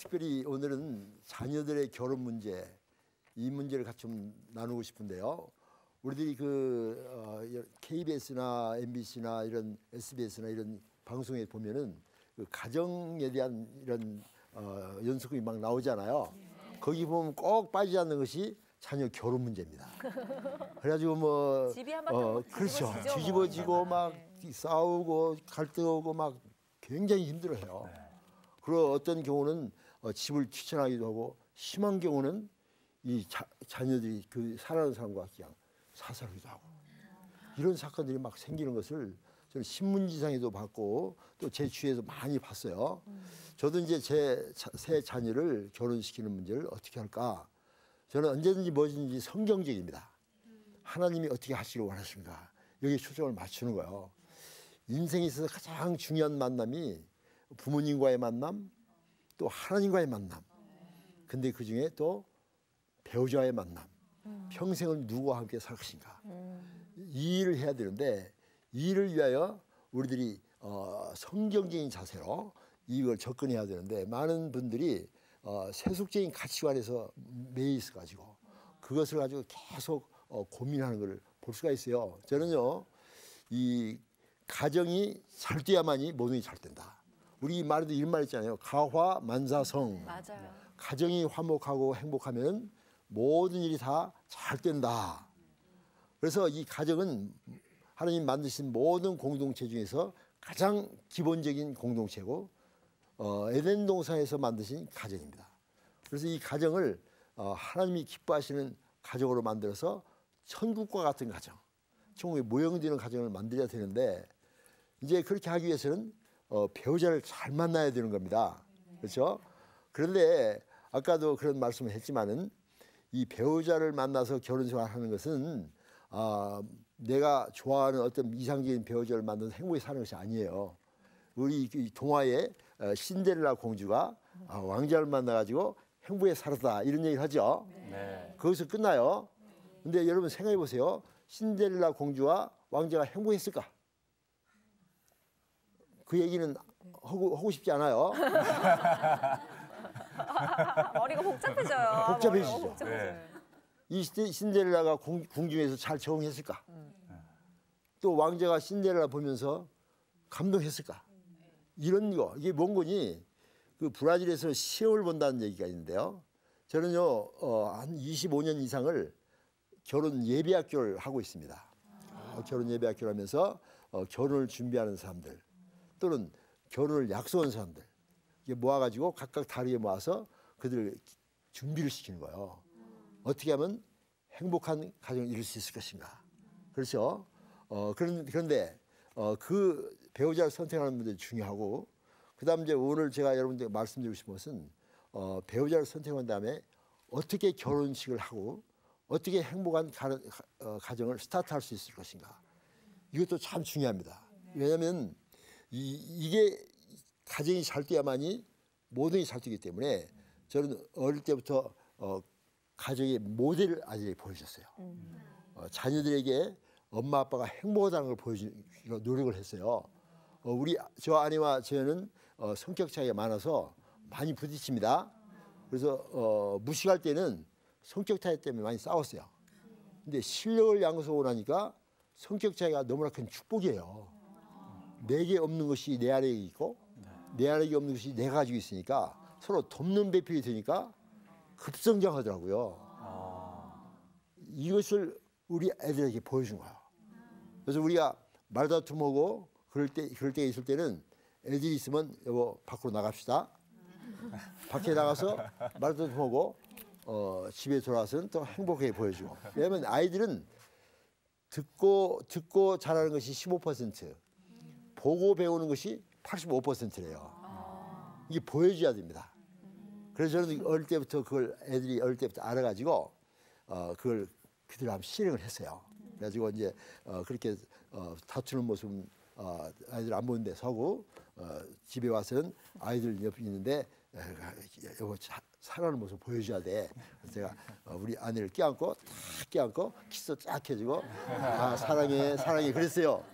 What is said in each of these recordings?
특별히 오늘은 자녀들의 결혼 문제 이 문제를 같이 좀 나누고 싶은데요. 우리들이 그 어, KBS나 MBC나 이런 SBS나 이런 방송에 보면은 그 가정에 대한 이런 어, 연속이 막 나오잖아요. 거기 보면 꼭 빠지지 않는 것이 자녀 결혼 문제입니다. 그래가지고 뭐 어, 막 그렇죠 뭐. 뒤집어지고 막 네. 싸우고 갈등하고 막 굉장히 힘들어해요. 그리고 어떤 경우는 어, 집을 추천하기도 하고 심한 경우는 이 자, 자녀들이 그 사랑하는 사람과 그냥 사살하기도 하고 이런 사건들이 막 생기는 것을 저는 신문지상에도 봤고 또 제 주위에서 많이 봤어요. 저도 이제 제 새 자녀를 결혼시키는 문제를 어떻게 할까? 저는 언제든지 뭐든지 성경적입니다. 하나님이 어떻게 하시길 원하십니까? 여기에 초점을 맞추는 거예요. 인생에 있어서 가장 중요한 만남이 부모님과의 만남, 또 하나님과의 만남. 근데 그 중에 또 배우자의 만남. 평생을 누구와 함께 살 것인가. 이 일을 해야 되는데 이 일을 위하여 우리들이 어, 성경적인 자세로 이걸 접근해야 되는데 많은 분들이 어, 세속적인 가치관에서 매여 있어 가지고 그것을 가지고 계속 어, 고민하는 걸볼 수가 있어요. 저는요 이 가정이 잘 돼야만이 모든 게잘 된다. 우리 말에도 이런 말 있잖아요. 가화 만사성. 맞아요. 가정이 화목하고 행복하면 모든 일이 다 잘 된다. 그래서 이 가정은 하나님 만드신 모든 공동체 중에서 가장 기본적인 공동체고 어, 에덴 동산에서 만드신 가정입니다. 그래서 이 가정을 어, 하나님이 기뻐하시는 가정으로 만들어서 천국과 같은 가정, 천국의 모형되는 가정을 만들어야 되는데 이제 그렇게 하기 위해서는 어, 배우자를 잘 만나야 되는 겁니다. 그렇죠? 그런데 아까도 그런 말씀을 했지만은 이 배우자를 만나서 결혼 생활하는 것은 아, 내가 좋아하는 어떤 이상적인 배우자를 만나서 행복히 사는 것이 아니에요. 우리 이 동화의 어, 신데렐라 공주가 아, 왕자를 만나가지고 행복에 살았다 이런 얘기를 하죠. 네. 거기서 끝나요. 근데 여러분 생각해 보세요. 신데렐라 공주와 왕자가 행복했을까? 그 얘기는 하고, 하고 싶지 않아요. 머리가 복잡해져요. 복잡해지죠. 머리가 복잡해져요. 네. 이 신- 신데렐라가 공, 궁중에서 잘 적응했을까? 또 왕자가 신데렐라 보면서 감동했을까? 이런 거 이게 뭔 거니? 그 브라질에서 시험을 본다는 얘기가 있는데요. 저는요 어, 한 25년 이상을 결혼 예비 학교를 하고 있습니다. 어, 결혼 예비 학교를 하면서 어, 결혼을 준비하는 사람들 또는 결혼을 약속한 사람들 이게 모아가지고 각각 다르게 모아서 그들을 준비를 시키는 거예요. 어떻게 하면 행복한 가정을 이룰 수 있을 것인가. 그렇죠. 어, 그런, 그런데 어, 그 배우자를 선택하는 문제 중요하고 그 다음 이제 오늘 제가 여러분들께 말씀드리고 싶은 것은 어, 배우자를 선택한 다음에 어떻게 결혼식을 하고 어떻게 행복한 가, 어, 가정을 스타트할 수 있을 것인가. 이것도 참 중요합니다. 왜냐하면 이, 이게 가정이 잘 돼야만이 모든 게잘 되기 때문에 저는 어릴 때부터 어, 가정의 모델을 아이들에게 보여줬어요. 어, 자녀들에게 엄마 아빠가 행복하다는 걸 보여주려 노력을 했어요. 어, 우리 저 아내와 저는 어, 성격 차이가 많아서 많이 부딪힙니다. 그래서 어, 무식할 때는 성격 차이 때문에 많이 싸웠어요. 근데 실력을 양수하고 나니까 성격 차이가 너무나 큰 축복이에요. 내게 없는 것이 내 안에 있고 내 안에 없는 것이 내가 가지고 있으니까 서로 돕는 배필이 되니까 급성장하더라고요. 이것을 우리 애들에게 보여준 거야. 그래서 우리가 말다툼하고 그럴 때 그럴 때 있을 때는 애들이 있으면 여보 밖으로 나갑시다. 밖에 나가서 말다툼하고 어, 집에 돌아와서는 또 행복하게 보여주고. 왜냐하면 아이들은 듣고 듣고 잘하는 것이 15%, 보고 배우는 것이 85%래요. 이게 보여줘야 됩니다. 그래서 저는 어릴 때부터 그걸 애들이 어릴 때부터 알아가지고 어, 그걸 그대로 한번 실행을 했어요. 그래가지고 이제 어, 그렇게 어, 다투는 모습은 어, 아이들 안 보는데 서고 어, 집에 와서는 아이들 옆에 있는데 에, 여보 자- 사랑하는 모습 보여줘야 돼. 제가 어, 우리 아내를 껴안고 탁 껴안고 키스 쫙 해주고 아 사랑해 사랑해 그랬어요.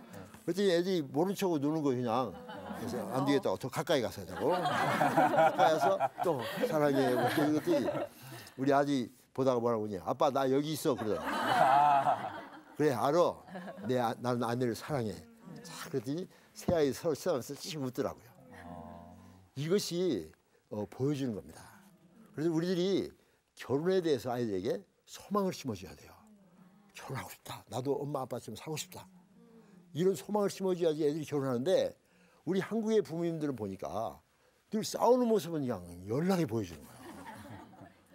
그랬더니 애들이 모른 척하고 노는 거예요 그냥. 그래서 안 되겠다고 더 가까이 가서 하자고. 가까이 가서 또 사랑해. 이것들이 우리 아들 보다가 뭐라고 그러냐. 아빠 나 여기 있어. 그러더 그래 알아. 내 아, 나는 아내를 사랑해. 자 그랬더니 새 아이 서로 싸면서 씩 웃더라고요. 이것이 어, 보여주는 겁니다. 그래서 우리들이 결혼에 대해서 아이들에게 소망을 심어줘야 돼요. 결혼하고 싶다. 나도 엄마 아빠처럼 살고 싶다. 이런 소망을 심어줘야지 애들이 결혼하는데 우리 한국의 부모님들은 보니까 늘 싸우는 모습은 그냥 연락에 보여주는 거예요.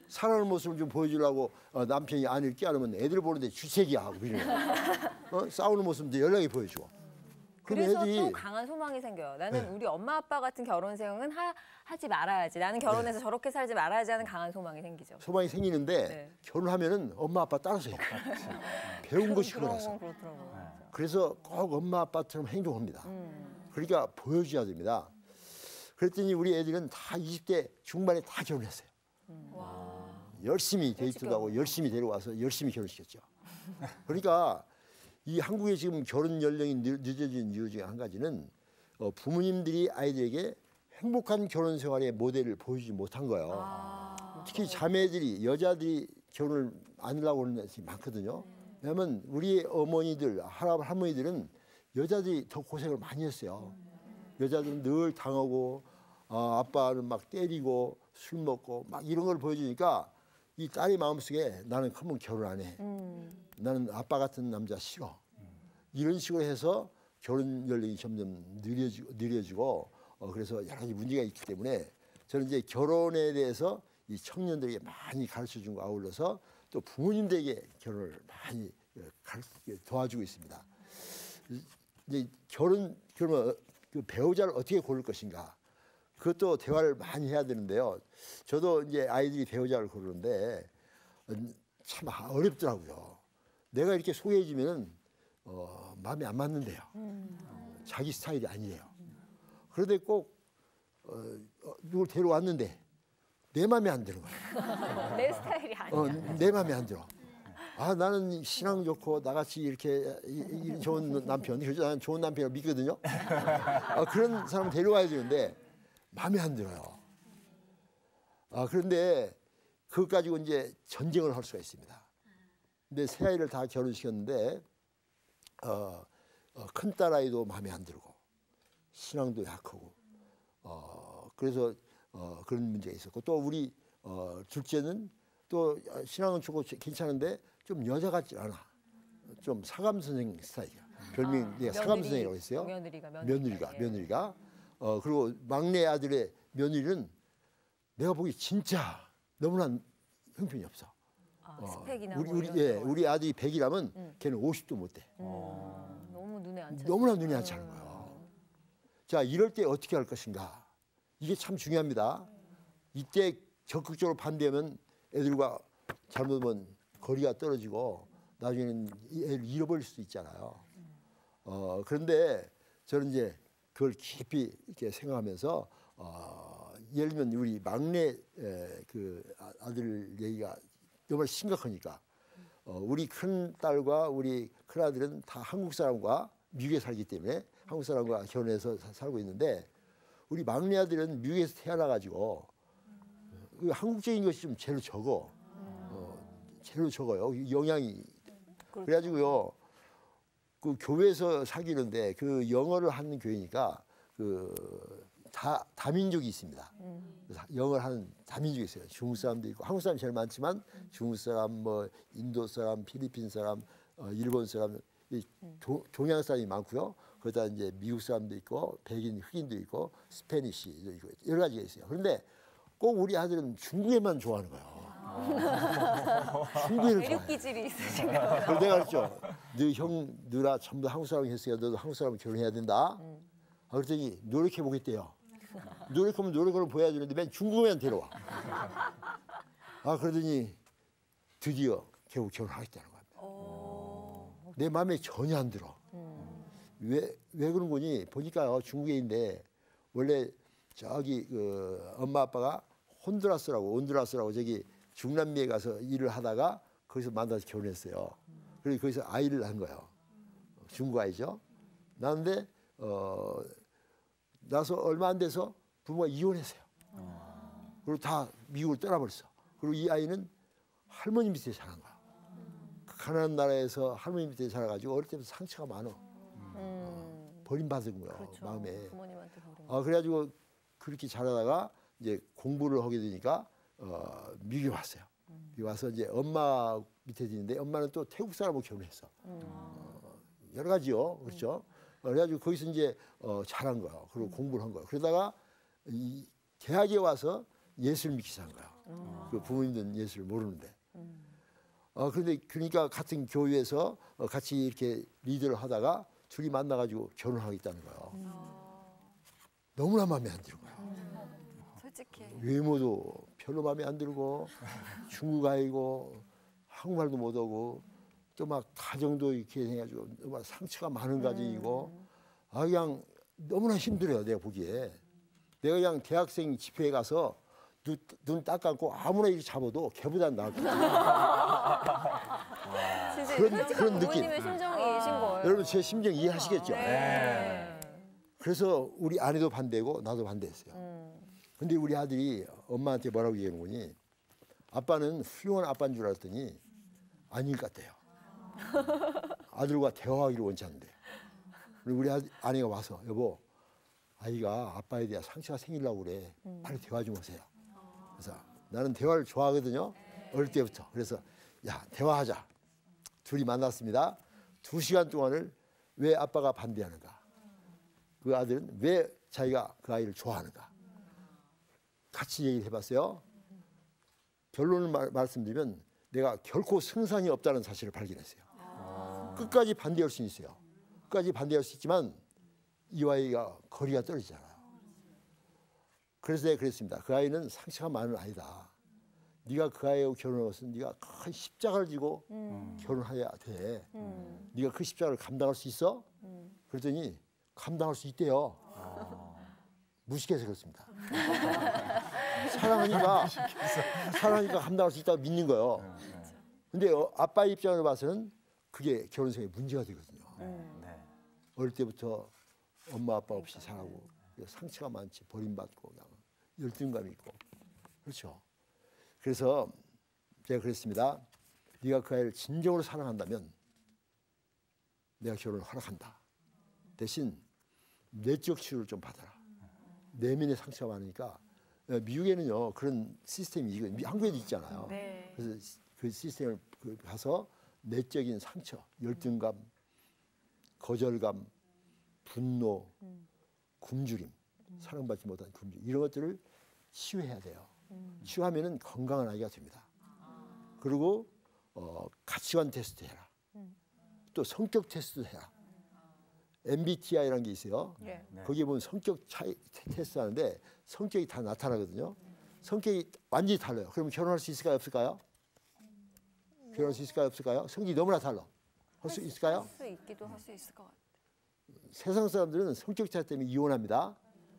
사랑하는 모습을 좀 보여주려고 어, 남편이 아내를 깨안으면 애들 보는데 주책이야. 어? 싸우는 모습도 연락에 보여주고. 그래서 애들이 또 강한 소망이 생겨요. 나는 네. 우리 엄마 아빠 같은 결혼 생활은 하, 하지 말아야지. 나는 결혼해서 네. 저렇게 살지 말아야지 하는 강한 소망이 생기죠. 소망이 생기는데 네. 결혼하면은 엄마 아빠 따라서 해요. 배운 것이 그거라서. 건 그렇더라고요. 그래서 꼭 엄마 아빠처럼 행동합니다. 그러니까 보여줘야 됩니다. 그랬더니 우리 애들은 다 20대 중반에 다 결혼했어요. 열심히 데이트도 하고 열심히 데려와서 열심히 결혼시켰죠. 그러니까 이 한국의 지금 결혼 연령이 늦- 늦어진 이유 중에 한 가지는 어, 부모님들이 아이들에게 행복한 결혼 생활의 모델을 보여주지 못한 거예요. 특히 자매들이 여자들이 결혼을 안 하려고 하는 애들이 많거든요. 왜냐하면 우리 어머니들 할아 할머니들은 여자들이 더 고생을 많이 했어요. 여자들은 늘 당하고 어, 아빠는 막 때리고 술 먹고 막 이런 걸 보여주니까 이 딸의 마음속에 나는 큰번 결혼 안 해. 나는 아빠 같은 남자 싫어. 이런 식으로 해서 결혼 연령이 점점 느려지고 느려지고 어, 그래서 여러 가지 문제가 있기 때문에 저는 이제 결혼에 대해서 이 청년들에게 많이 가르쳐 준 거 아울러서 또 부모님들에게 결혼을 많이 어, 도와주고 있습니다. 이제 결혼 그러면 그 배우자를 어떻게 고를 것인가 그것도 대화를 많이 해야 되는데요. 저도 이제 아이들이 배우자를 고르는데 어, 참 어렵더라고요. 내가 이렇게 소개해주면은 어, 마음에 안 맞는데요. 어, 자기 스타일이 아니래요. 그런데 꼭 어, 어, 누굴 데려왔는데 내 마음에 안 드는 거예요. 내 스타일이 아니야. 어, 내 마음에 안 들어. 아 나는 신앙 좋고 나같이 이렇게 이, 이 좋은 남편, 나는 좋은 남편을 믿거든요. 아, 그런 사람 데려와야 되는데 마음에 안 들어요. 아 그런데 그것 가지고 이제 전쟁을 할 수가 있습니다. 근데 새 아이를 다 결혼시켰는데 어, 어, 큰 딸 아이도 마음에 안 들고 신앙도 약하고 어, 그래서 어, 그런 문제가 있었고 또 우리 어, 둘째는 또 신앙은 좋고 괜찮은데 좀 여자 같지 않아. 좀 사감 선생 스타일이야. 별명 아, 내가 사감 선생이라고 했어요. 며느리가 며느리가, 며느리가 예. 며느리가 어 그리고 막내 아들의 며느리는 내가 보기 진짜 너무나 형편이 없어. 아, 어, 스펙이나 우리 뭐 우리 예 거. 우리 아들이 100이라면 음. 걔는 50도 못 돼. 음, 너무 눈에 안 차. 너무나 눈이 안 차는 거예요. 자, 이럴 때 어떻게 할 것인가? 이게 참 중요합니다. 이때 적극적으로 반대하면 애들과 잘못하면 거리가 떨어지고 나중에는 이 애를 잃어버릴 수도 있잖아요. 어, 그런데 저는 이제 그걸 깊이 이렇게 생각하면서 어, 예를 들면 우리 막내 에, 그 아- 아들 얘기가 정말 심각하니까 어, 우리 큰 딸과 우리 큰 아들은 다 한국 사람과 미국에 살기 때문에 한국 사람과 결혼해서 사- 살고 있는데 우리 막내 아들은 미국에서 태어나 가지고 그 한국적인 것이 좀 제일 적어. 어, 제일 적어요. 영향이. 그래가지고요. 그 교회에서 사귀는데 그 영어를 하는 교회니까 그 다 다민족이 있습니다. 그래서 영어를 하는 다민족이 있어요. 중국 사람도 있고 한국 사람이 제일 많지만 중국 사람, 뭐 인도 사람, 필리핀 사람, 어, 일본 사람, 이 조- 동양 사람이 많고요. 그러다 이제 미국 사람도 있고 백인 흑인도 있고 스페니쉬도 있고 여러 가지가 있어요. 그런데 꼭 우리 아들은 중국에만 좋아하는 거예요. 중국을 대륙 좋아해. 기질이 있으신가 그래서 내가 그랬죠. 너 형, 누나 전부 다 한국 사람 했으니까 너도 한국 사람 결혼해야 된다. 아, 그랬더니 노력해 보겠대요. 노력하면 노력을 보여야 되는데 맨 중국에만 데려와. 아 그러더니 드디어 겨우 결혼하겠다는 거야. 내 마음에 전혀 안 들어. 왜, 왜 그런 거니? 보니까요, 중국에인데, 원래 저기, 그, 엄마 아빠가 혼두라스라고, 온두라스라고 저기 중남미에 가서 일을 하다가 거기서 만나서 결혼했어요. 그래서 거기서 아이를 한 거예요. 중국 아이죠. 나는데, 어, 나서 얼마 안 돼서 부모가 이혼했어요. 그리고 다 미국을 떠나버렸어. 그리고 이 아이는 할머니 밑에 자란 거야. 그 가난한 나라에서 할머니 밑에 자라가지고 어릴 때부터 상처가 많아. 음. 버림받은 거야 그렇죠. 마음에. 아 그래가지고 그렇게 자라다가 이제 공부를 하게 되니까 어, 미국에 왔어요. 미국 와서 이제 엄마 밑에 지는데 엄마는 또 태국 사람하고 결혼했어. 어, 여러 가지요, 그렇죠. 어, 그래가지고 거기서 이제 어, 잘한 거야. 그리고 공부를 한 거야. 그러다가 이 대학에 와서 예술 믿기 시작한 거야. 그 부모님들은 예술을 모르는데. 어 그런데 그러니까 같은 교회에서 어, 같이 이렇게 리더를 하다가 둘이 만나가지고 결혼하겠다는 거예요. 너무나 마음에 안 드는 거야. 솔직히. 외모도 별로 마음에 안 들고 중국 아이고 한국말도 못하고 또막 가정도 이렇게 해가지고 막 상처가 많은 가정이고 아 그냥 너무나 힘들어요 내가 보기에 내가 그냥 대학생 집회에 가서 눈, 눈 딱 감고 아무나 이렇게 잡아도 걔보다 나을 것 같아요. 진짜 그런- 그런 느낌. 부모님의 심정이신 거예요. 여러분 제 심정 이해하시겠죠? 네. 그래서 우리 아내도 반대고 나도 반대했어요. 음. 근데 우리 아들이 엄마한테 뭐라고 얘기하는 거니? 아빠는 훌륭한 아빠인 줄 알았더니 아닌 것 같아요. 아들과 대화하기를 원치 않는데. 그리고 우리 아내가 와서 여보 아이가 아빠에 대한 상처가 생기려고 그래. 빨리 대화 좀 하세요. 그래서 나는 대화를 좋아하거든요. 어릴 때부터. 그래서 야 대화하자. 둘이 만났습니다. 두 시간 동안을 왜 아빠가 반대하는가? 그 아들은 왜 자기가 그 아이를 좋아하는가? 같이 얘기를 해봤어요. 결론을 말, 말씀드리면 내가 결코 승산이 없다는 사실을 발견했어요. 끝까지 반대할 수 있어요. 끝까지 반대할 수 있지만 이 아이가 거리가 떨어지잖아요. 그래서 내가 그랬습니다. 그 아이는 상처가 많은 아이다. 네가 그 아이하고 결혼한 것은 네가 큰 십자가를 지고 결혼해야 돼. 음. 네가 그 십자가를 감당할 수 있어? 그랬더니 감당할 수 있대요. 무식해서 그렇습니다. 사랑하니까 사랑하니까 감당할 수 있다고 믿는 거예요. 근데 어, 아빠 입장으로 봐서는 그게 결혼 생에 문제가 되거든요. 네. 어릴 때부터 엄마 아빠 없이 살고 상처가 많지 버림받고 열등감이 있고 그렇죠. 그래서 제가 그랬습니다. 네가 그 아이를 진정으로 사랑한다면 내가 결혼을 허락한다. 대신 내적 치료를 좀 받아라. 내면의 상처가 많으니까 어, 미국에는요 그런 시스템이 이거 한국에도 있잖아요. 네. 그래서 시- 그 시스템을 그 가서 내적인 상처, 열등감, 거절감, 분노, 굶주림, 사랑받지 못한 굶주림 이런 것들을 치유해야 돼요. 치유하면은 건강한 아이가 됩니다. 그리고 어, 가치관 테스트 해라. 또 성격 테스트 해라. MBTI라는 게 있어요. 예. 거기에 보면 성격 차이 테- 테스트 하는데 성격이 다 나타나거든요. 성격이 완전히 달라요. 그러면 결혼할 수 있을까요? 없을까요? 결혼할 수 있을까요? 없을까요? 성격이 너무나 달라. 할수 있을까요? 할 수 있기도 할 수 있을 것 같아요. 세상 사람들은 성격 차이 때문에 이혼합니다.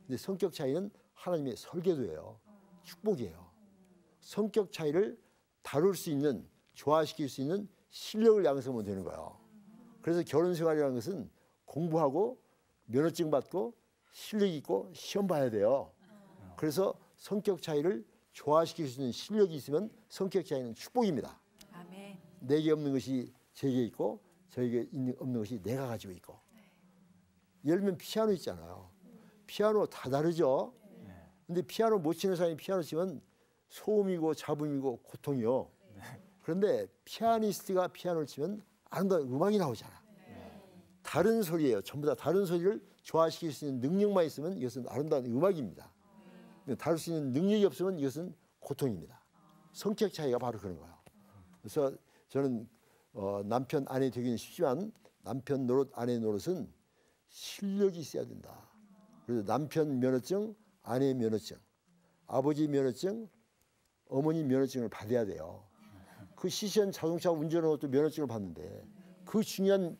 근데 성격 차이는 하나님의 설계도예요. 축복이에요. 성격 차이를 다룰 수 있는, 조화시킬 수 있는 실력을 양성하면 되는 거예요. 그래서 결혼 생활이라는 것은 공부하고 면허증 받고 실력 있고 시험 봐야 돼요. 그래서 성격 차이를 조화시킬 수 있는 실력이 있으면 성격 차이는 축복입니다. 아멘. 내게 없는 것이 제게 있고 저에게 있는 없는 것이 내가 가지고 있고 예를 들면 피아노 있잖아요 피아노 다 다르죠 근데 피아노 못 치는 사람이 피아노 치면 소음이고 잡음이고 고통이요 그런데 피아니스트가 피아노를 치면 아름다운 음악이 나오잖아 다른 소리예요 전부 다 다른 소리를 조화시킬 수 있는 능력만 있으면 이것은 아름다운 음악입니다 다룰 수 있는 능력이 없으면 이것은 고통입니다 성격 차이가 바로 그런 거예요 그래서 저는 어, 남편 아내 되기는 쉽지만 남편 노릇 아내 노릇은 실력이 있어야 된다. 그래서 남편 면허증, 아내 면허증, 아버지 면허증, 어머니 면허증을 받아야 돼요. 그 시시한 자동차 운전하는 것도 면허증을 받는데 그 중요한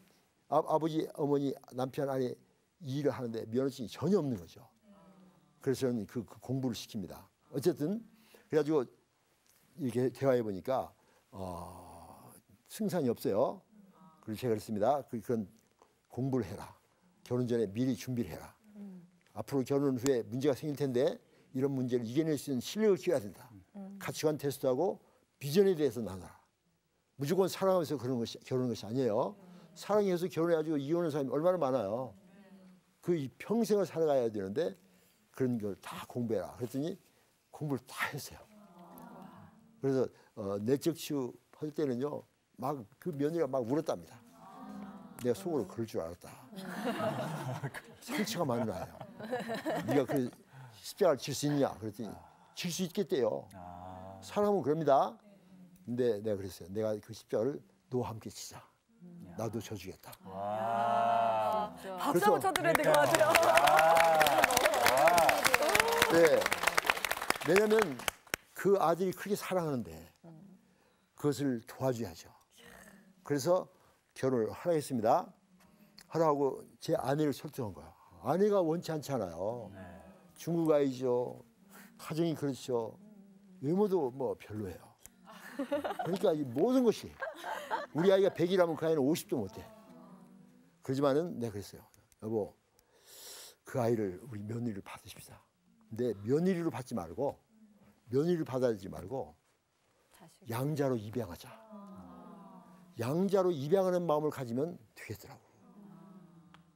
아, 아버지, 어머니, 남편, 아내 이 일을 하는데 면허증이 전혀 없는 거죠. 그래서 저는 그, 그 공부를 시킵니다. 어쨌든 그래가지고 이렇게 대화해 보니까 어, 승산이 없어요. 그래서 제가 그랬습니다. 그- 그런 공부를 해라. 결혼 전에 미리 준비를 해라. 앞으로 결혼 후에 문제가 생길 텐데 이런 문제를 이겨낼 수 있는 실력을 키워야 된다. 가치관 테스트하고 비전에 대해서 나눠라. 무조건 사랑하면서 그런 것이 결혼하는 것이 아니에요. 사랑해서 결혼해가지고 이혼하는 사람이 얼마나 많아요. 그이 평생을 살아가야 되는데 그런 걸 다 공부해라. 그랬더니 공부를 다 했어요. 그래서 어, 내적 치유 할 때는요, 막 그 며느리가 막 울었답니다. 내가 속으로 그럴 줄 알았다. 상처가 많이 나요. 네가 그 십자가를 칠 수 있냐? 그랬더니 칠 수 있겠대요. 사람은 그럽니다. 근데 내가 그랬어요. 내가 그 십자가를 너와 함께 치자. 나도 져주겠다. 박수 한번 쳐드려야 될 것 같아요. 네. 왜냐면 그 아들이 크게 사랑하는데 그것을 도와줘야죠. 그래서 결혼을 하라 했습니다. 하라고 제 아내를 설득한 거야. 아내가 원치 않잖아요. 중국 아이죠. 가정이 그렇죠. 외모도 뭐 별로예요. 그러니까 이 모든 것이 우리 아이가 100이라면 그 아이는 50도 못해. 그러지만은 내가 그랬어요. 여보, 그 아이를 우리 며느리를 받으십시다. 근데 며느리로 받지 말고 며느리를 받아들이지 말고. 양자로 입양하자. 양자로 입양하는 마음을 가지면 되겠더라고.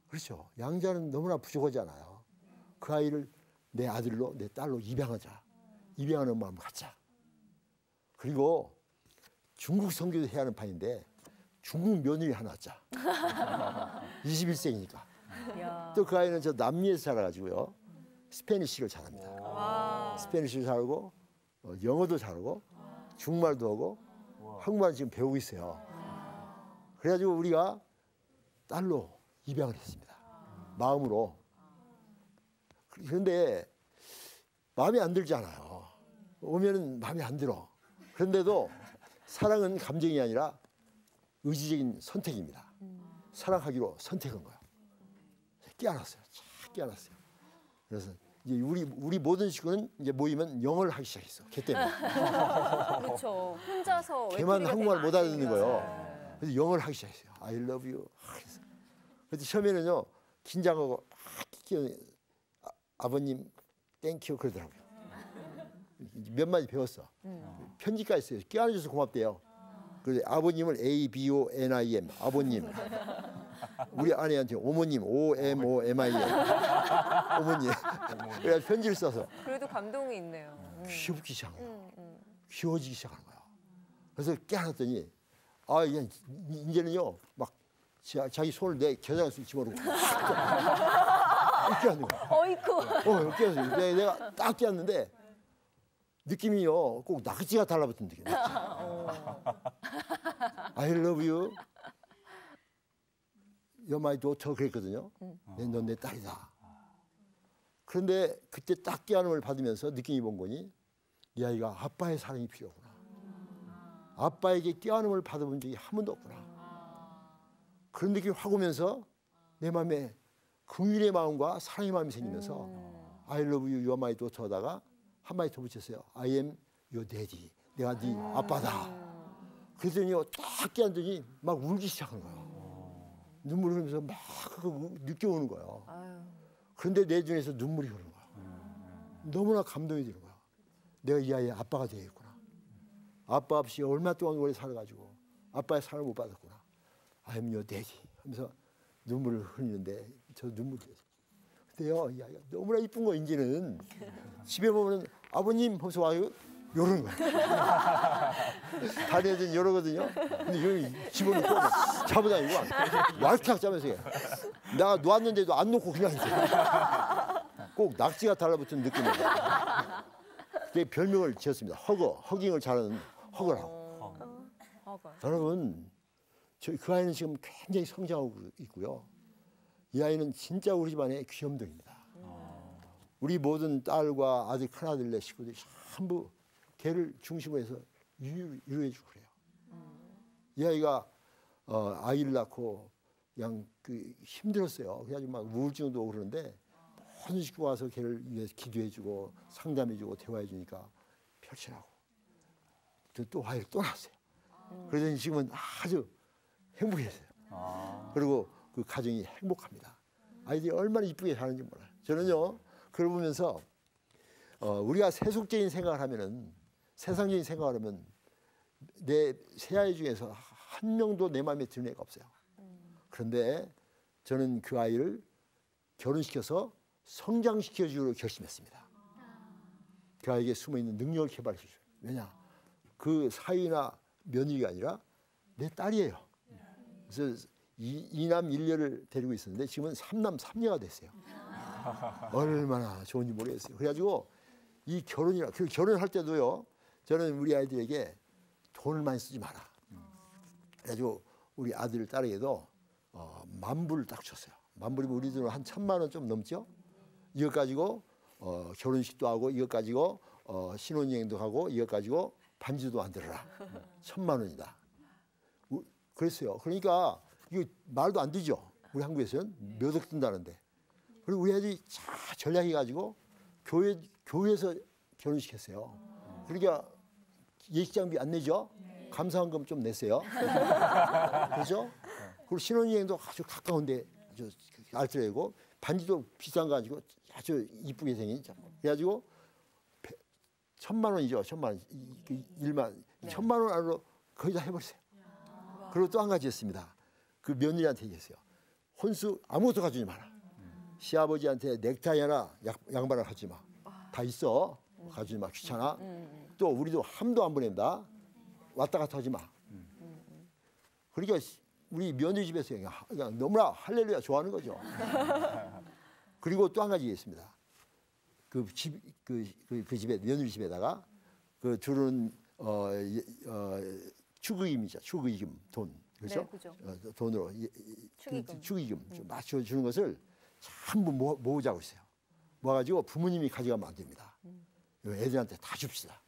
그렇죠. 양자는 너무나 부족하잖아요. 그 아이를 내 아들로 내 딸로 입양하자. 입양하는 마음을 갖자. 그리고 중국 선교도 해야 하는 판인데 중국 며느리 하나 낳자. 21세기니까. 이야. 또그 아이는 저 남미에서 살아가지고요. 스페니쉬를 잘합니다. 스페니쉬를 잘하고 어, 영어도 잘하고 중말도 하고 한국말 지금 배우고 있어요. 그래가지고 우리가 딸로 입양을 했습니다. 마음으로. 그런데 마음에 안 들잖아요. 오면은 마음에 안 들어. 그런데도 사랑은 감정이 아니라 의지적인 선택입니다. 사랑하기로 선택한 거야. 깨어났어요. 쫙 깨어났어요. 그래서 이제 우리 우리 모든 식구는 이제 모이면 영어를 하기 시작했어. 걔 때문에. 그렇죠. 혼자서 걔만 한국말 못안 알아듣는. 거예요. 그래서 영어를 하기 시작했어요. I love you. 그래서 그래서 처음에는요 긴장하고 아, 아버님 땡큐 그러더라고요. 몇 마디 배웠어. 편지까지 써요. 끼안아줘서 고맙대요. 그래서 아버님을 A B O N I M 아버님. 우리 아내한테 오모님 O M O M I M 어머니. 그래서 편지를 써서 그래도 감동이 있네요. 음. 귀엽기 시작한 거야. 음, 음. 귀여워지기 시작하는 거야. 그래서 깨어났더니 아 이제 이제는요 막 자, 자기 손을 내 겨장에 집어넣고 이렇게 하는 거야. 어이쿠. 어, 이렇게 해서 내가, 딱 깨었는데 느낌이요 꼭 낙지가 달라붙은 느낌. 낙지. I love you. My daughter 그랬거든요. 넌내 딸이다. 그런데 그때 딱 깨안음을 받으면서 느낌이 본 거니 이 아이가 아빠의 사랑이 필요하구나. 아빠에게 깨안음을 받아본 적이 한 번도 없구나. 그런 느낌이 확 오면서 내 마음에 긍휼의 마음과 사랑의 마음이 생기면서 I love you, you're my daughter 하다가 한 마디 더 붙였어요. I am your daddy. 내가 네 아빠다. 그랬더니 딱 깨안더니 막 울기 시작한 거예요. 눈물 흘리면서 막 느껴오는 거예요. 그런데 내 눈에서 눈물이 흐르는 거야. 너무나 감동이 드는 거야. 내가 이 아이의 아빠가 되겠구나. 아빠 없이 얼마 동안 오래 살아가지고 아빠의 사랑을 못 받았구나. I'm your daddy 하면서 눈물을 흘리는데 저 눈물이 이 아이가 너무나 이쁜 거 이제는 집에 보면 아버님 하면서 와요 요런 거야. 다리에는 요러거든요. 근데 여기 집어넣고 잡아다니고 왈칵 잡면서 해. 내가 놓았는데도 안 놓고 그냥 있어. 꼭 낙지가 달라붙은 느낌이에요. 그 별명을 지었습니다. 허거, 허깅을 잘하는 허거라고. 어가. 여러분, 저그 아이는 지금 굉장히 성장하고 있고요. 이 아이는 진짜 우리 집안의 귀염둥입니다. 우리 모든 딸과 아들 큰아들 내 식구들이 전부 걔를 중심으로 해서 유- 유로해주고 그래요. 이 아이가 어, 아이를 낳고 그냥 그 힘들었어요. 그래가지고 막 우울증도 오고 그러는데 모든 식구 와서 걔를 위해서 기도해 주고 상담해 주고 대화해 주니까 펼치라고. 또, 또 아이를 또 낳았어요. 그러더니 지금은 아주 행복했어요. 그리고 그 가정이 행복합니다. 아이들이 얼마나 이쁘게 사는지 몰라요. 저는요 그걸 보면서 어, 우리가 세속적인 생각을 하면은 세상적인 생각을 하면 내 새아이 중에서 한 명도 내 마음에 드는 애가 없어요. 그런데 저는 그 아이를 결혼시켜서 성장시켜 주기로 결심했습니다. 그 아이에게 숨어 있는 능력을 개발해 주죠. 왜냐? 그 사위나 며느리가 아니라 내 딸이에요. 그래서 이, 이남 일녀를 데리고 있었는데 지금은 삼남 삼녀가 됐어요. 얼마나 좋은지 모르겠어요. 그래가지고 이 결혼이라 그 결혼할 때도요. 저는 우리 아이들에게 돈을 많이 쓰지 마라. 그래가지고 우리 아들 딸에게도 어, 만불을 딱 줬어요. 만불이면 우리 돈으로 한 천만 원 좀 넘죠. 이거 가지고 어, 결혼식도 하고 이거 가지고 어, 신혼여행도 가고 이거 가지고 반지도 만들어라. 천만 원이다. 우- 그랬어요. 그러니까 이거 말도 안 되죠. 우리 한국에서는 몇억 든다는데. 그리고 우리 애들이 잘 전략해 가지고 교회 교회에서 결혼시켰어요. 그러니까 예식장비 안 내죠. 감사원금 좀 냈어요. 그렇죠? 그리고 신혼여행도 아주 가까운데 저 알뜰하고 반지도 비싼 거 가지고 아주 이쁘게 생긴 참. 그래가지고 배- 천만 원이죠. 천만 원. 이- 그 일만 천만 원 안으로 거의 다 해버렸어요. 그리고 또 한 가지 했습니다. 그 며느리한테 얘기했어요. 혼수 아무것도 가져오지 마라. 시아버지한테 넥타이 하나 약, 양말을 하지 마. 다 있어. 가져오지 마. 귀찮아. 또 우리도 함도 안 보낸다. 왔다 갔다 하지 마. 그러니까 시- 우리 며느리 집에서 그냥, 너무나 할렐루야 좋아하는 거죠. 그리고 또 한 가지 있습니다. 그 집, 그, 그, 그 집에 며느리 집에다가 그 주는 어, 예- 어, 축의금이죠. 축의금 돈. 그렇죠? 네. 어, 돈으로 예- 예- 축의금. 그 축의금 좀 맞춰 주는 것을 전부 모아, 모으자고 했어요. 모아가지고 부모님이 가져가면 안 됩니다. 이거 애들한테 다 줍시다.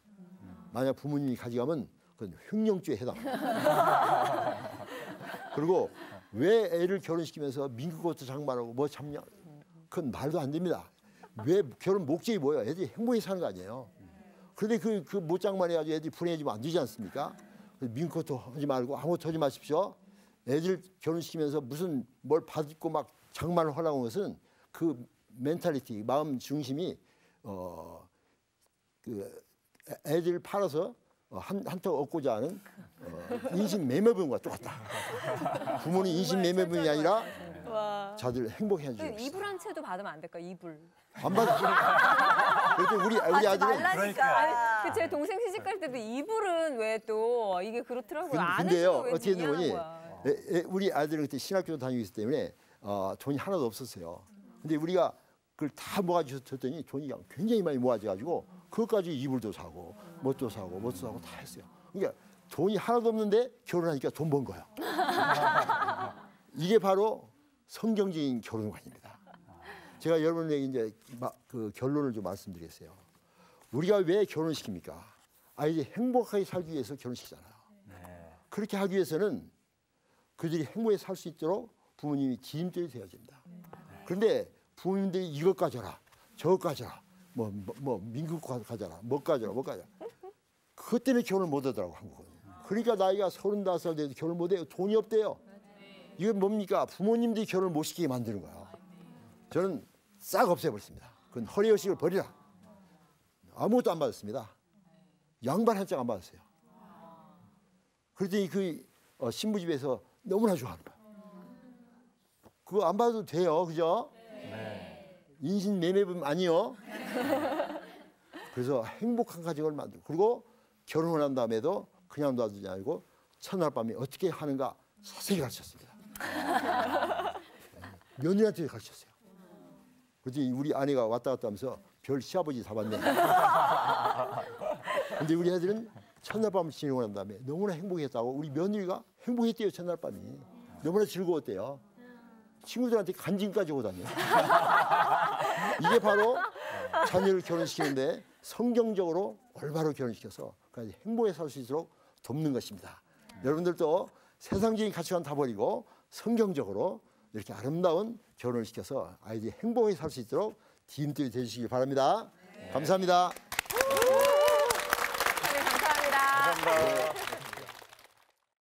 만약 부모님이 가져가면 그건 횡령죄에 해당합니다. 그리고 왜 애를 결혼시키면서 민국 옷도 장만하고 뭐 참냐 그건 말도 안 됩니다. 왜 결혼 목적이 뭐예요? 애들이 행복히 사는 거 아니에요. 그런데 그, 그 못장만 해가지고 애들이 불행해지면 안 되지 않습니까? 그래서 민국도 하지 말고 아무것도 하지 마십시오. 애들 결혼시키면서 무슨 뭘 받고 막 장만을 하려고 하는 것은 그 멘탈리티, 마음 중심이 어, 그 애- 애들 팔아서 어, 한 한턱 얻고자 하는 어, 인신 매매분과 똑같다. 부모는 인신 매매분이 아니라 와. 자들 행복해 주고 그 이불 한 채도 받으면 안 될까? 이불. 안 받았죠. 그래도 우리 우리 아들은 말라니까. 그 제 동생 시집 갈 때도 이불은 왜 또 이게 그렇더라고요. 근- 안왜 어떻게 거야. 거니 우리 아들은 그때 신학교 다니고 있기 때문에 어, 돈이 하나도 없었어요. 근데 우리가 그걸 다 모아주셨더니 돈이 굉장히 많이 모아져가지고 그것까지 이불도 사고 뭣도 사고 뭣도 사고 다 했어요. 그러니까 돈이 하나도 없는데 결혼하니까 돈 번 거예요. 이게 바로 성경적인 결혼관입니다. 제가 여러분에게 이제 마- 그 결론을 좀 말씀드리겠어요. 우리가 왜 결혼시킵니까? 아이들이 행복하게 살기 위해서 결혼시키잖아요. 그렇게 하기 위해서는 그들이 행복하게 살 수 있도록 부모님이 지임들이 되어집니다. 그런데 부모님들이 이것 가져라, 저것 가져라, 뭐, 뭐, 뭐 민국 가- 가져라, 뭐 가져라, 뭐 가져라. 그것 때문에 결혼을 못 하더라고 한국은. 그러니까 나이가 서른다섯 살 돼도 결혼 못 해요. 돈이 없대요. 이건 뭡니까? 부모님들이 결혼을 못 시키게 만드는 거예요. 저는 싹 없애버렸습니다. 그건 허리허식을 버리라. 아무것도 안 받았습니다. 양반 한장안 받았어요. 그랬더니 그 어, 신부집에서 너무나 좋아하는 거야. 그거 안 받아도 돼요, 그죠? 인신 매매분 아니요. 그래서 행복한 가정을 만들고 그리고 결혼을 한 다음에도 그냥 놔두지 않고 첫날 밤에 어떻게 하는가 자세히 가르쳤습니다. 며느리한테 가르쳤어요. 그랬더니 우리 아내가 왔다 갔다 하면서 별 시아버지 잡았네. 근데 우리 애들은 첫날 밤을 지내고 난 다음에 너무나 행복했다고 우리 며느리가 행복했대요 첫날 밤이. 너무나 즐거웠대요. 친구들한테 간증까지 오다니 이게 바로 자녀를 결혼시키는데 성경적으로 올바로 결혼시켜서 까지 행복하게 살수 있도록 돕는 것입니다. 여러분들도 세상적인 가치관 다 버리고 성경적으로 이렇게 아름다운 결혼을 시켜서 아이들이 행복하게 살 수 있도록 디임들이 되시기 바랍니다 감사합니다 네, 감사합니다. 감사합니다.